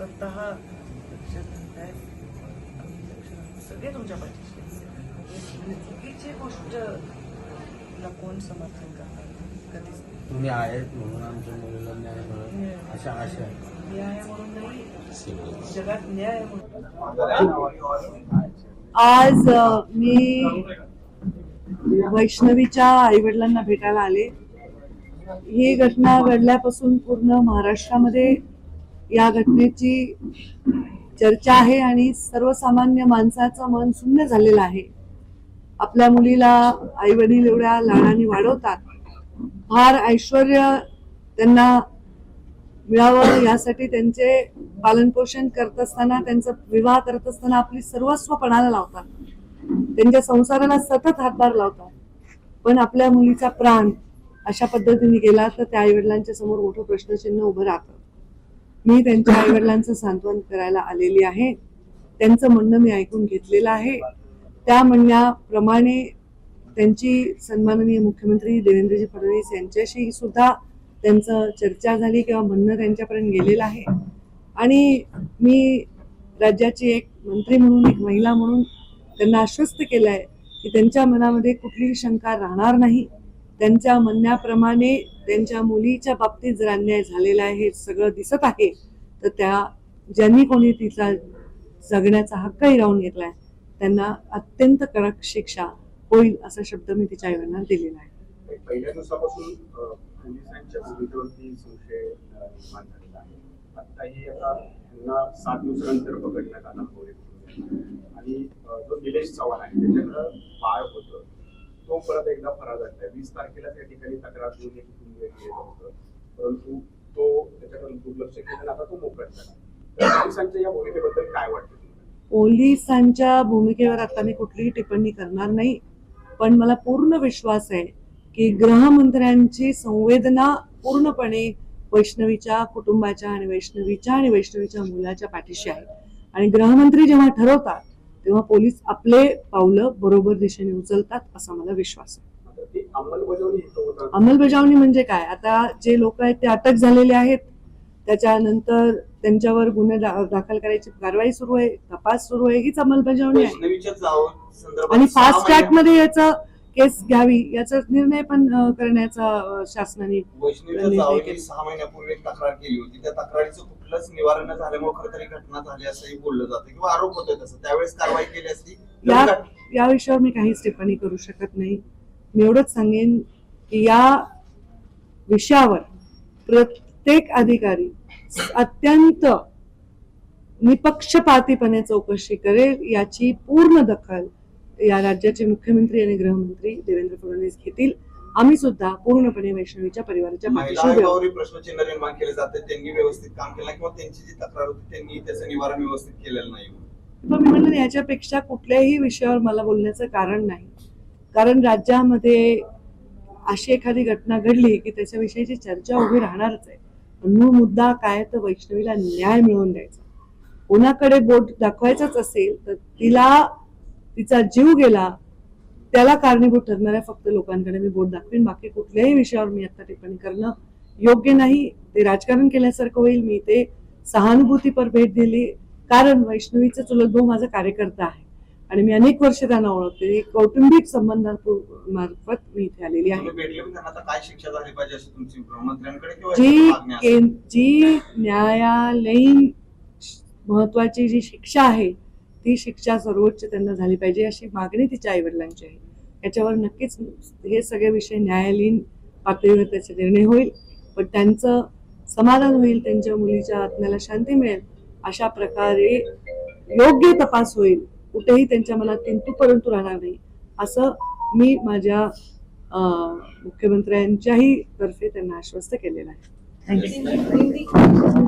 स्वतः सगळे तुमच्या पाठीशी. म्हणजे चुकीची गोष्ट ला कोण समर्थन करणार? कधीच. तुम्ही आहेत म्हणून आमच्या मुलीला न्याय मिळेल अशा आशा आहे न्याय म्हणून नाही जगात न्याय म्हणून. आज मी वैष्णवीच्या आईवडिलांना भेटायला आले. ही घटना घडल्यापासून पूर्ण महाराष्ट्रामध्ये या घटनेची चर्चा आहे आणि सर्वसामान्य माणसाचं मन शून्य झालेलं आहे. आपल्या मुलीला आई वडील एवढ्या लाडाने वाढवतात. फार ऐश्वर त्यांना मिळावं यासाठी त्यांचे पालनपोषण करत असताना त्यांचा विवाह करत असताना आपली सर्वस्व पणाला लावतात. त्यांच्या संसाराला सतत हातभार लावतात. पण आपल्या मुलीचा प्राण अशा पद्धतीने गेला तर त्या आईवडिलांच्या समोर मोठं प्रश्नचिन्ह उभं राहतं. मी त्यांच्या आईवडिलांचं सांत्वन करायला आलेली आहे. त्यांचं म्हणणं मी ऐकून घेतलेलं आहे. त्या म्हणण्याप्रमाणे त्यांची सन्माननीय मुख्यमंत्री देवेंद्रजी फडणवीस यांच्याशी सुद्धा त्यांचं चर्चा झाली किंवा म्हणणं त्यांच्यापर्यंत गेलेलं आहे. आणि मी राज्याची एक मंत्री म्हणून एक महिला म्हणून त्यांना आश्वस्त केलं आहे की त्यांच्या मनामध्ये कुठलीही शंका राहणार नाही. त्यांच्या म्हणण्याप्रमाणे त्यांच्या मुलीच्या बाबतीत जर अन्याय झालेला आहे हे सगळं दिसत आहे तर त्या ज्यांनी कोणी तिचा जगण्याचा हक्कही राहून घेतलाय त्यांना अत्यंत कडक शिक्षा होईल असा शब्द मी तिच्या आईवडिलांना दिलेला आहे. पहिल्या दिवसापासून पोलिसांच्या भूमिकेवरती संशय निर्माण झालेला आहे. आता त्यांना सात दिवसानंतर पकडण्यात आला आणि जो निलेश चव्हाण आहे त्याच्याकडं बाळ होतं. तो परत एकदा फरार झाला वीस तारखेला त्या ठिकाणी तक्रार घेऊन परंतु तो त्याच्याकडे दुर्लक्ष केलं आता तो मोकळा झाला पोलिसांच्या या भूमिकेबद्दल काय वाटतं पोलिसांच्या भूमिकेवर आता मी कुठलीही टिप्पणी करणार नाही पण मला पूर्ण विश्वास आहे की गृहमंत्र्यांची संवेदना पूर्णपणे वैष्णवीच्या कुटुंबाच्या आणि वैष्णवीच्या आणि वैष्णवीच्या मुलाच्या पाठीशी आहे. आणि गृहमंत्री जेव्हा ठरवतात तेव्हा पोलीस आपले पावलं बरोबर दिशेने उचलतात असा मला विश्वास आहे. अंमलबजावणी म्हणजे काय? आता जे लोक आहेत ते अटक झालेले आहेत. त्याच्यानंतर त्यांच्यावर गुन्हे दाखल करायची कारवाई सुरू आहे तपास सुरू आहे हीच अंमलबजावणी आहे. आणि फास्ट ट्रॅकमध्ये याचा केस घ्यावी याचा निर्णय पण करण्याचा शासनाने. सहा महिन्यापूर्वी तक्रार केली होती. त्या तक्रारीचं कुठलंच निवारण झाल्यामुळे खरं तरी घटना झाली असंही बोललं जातं किंवा आरोप होतोय तसं. त्यावेळेस कारवाई केली असती. या विषयावर मी काहीच टिप्पणी करू शकत नाही. मी एवढंच सांगेन की या विषयावर प्रत्येक अधिकारी अत्यंत निपक्षपातीपणे चौकशी करेल याची पूर्ण दखल या राज्याचे मुख्यमंत्री आणि गृहमंत्री देवेंद्र फडणवीस घेतील. आम्ही सुद्धा पूर्णपणे वैष्णवीच्या परिवाराच्या पाठीशी प्रश्नचिन्ह निर्माण केले जाते त्यांनी व्यवस्थित काम केलं किंवा त्यांची जी तक्रार होती त्यांनी त्याचं निवारण व्यवस्थित केलेलं नाही. पण मी म्हणलं याच्यापेक्षा कुठल्याही विषयावर मला बोलण्याचं कारण नाही. कारण राज्यामध्ये अशी एखादी घटना घडली की त्याच्याविषयीची चर्चा उभी राहणारच आहे. मूळ मुद्दा काय तर वैष्णवीला न्याय मिळवून द्यायचा. कोणाकडे बोट दाखवायचंच असेल तर तिला तिचा जीव गेला त्याला कारणीभूत ठरणाऱ्या फक्त लोकांकडे मी बोट दाखवेन बाकी कुठल्याही विषयावर मी आता टिप्पणी करणं योग्य नाही. ते राजकारण केल्यासारखं होईल मी ते सहानुभूतीपर भेट दिली. कारण वैष्णवीचा चुलत भाऊ माझा कार्यकर्ता आहे. आणि मी अनेक वर्ष त्यांना ओळखते. कौटुंबिक संबंधांमार्फत मी इथे आलेली आहे. किंवा जी जी न्यायालयीन महत्वाची जी शिक्षा आहे ती शिक्षा सर्वोच्च त्यांना झाली पाहिजे अशी मागणी तिच्या आईवडिलांची आहे. याच्यावर नक्कीच हे सगळे विषय न्यायालयीन पातळीवर त्याचे निर्णय होईल पण त्यांचं समाधान होईल त्यांच्या मुलीच्या आत्म्याला शांती मिळेल अशा प्रकारे योग्य तपास होईल कुठेही त्यांच्या मनात किंतु परंतु राहणार नाही. असं मी माझ्या मुख्यमंत्र्यांच्याही तर्फे त्यांना आश्वस्त केलेलं आहे. थँक्यू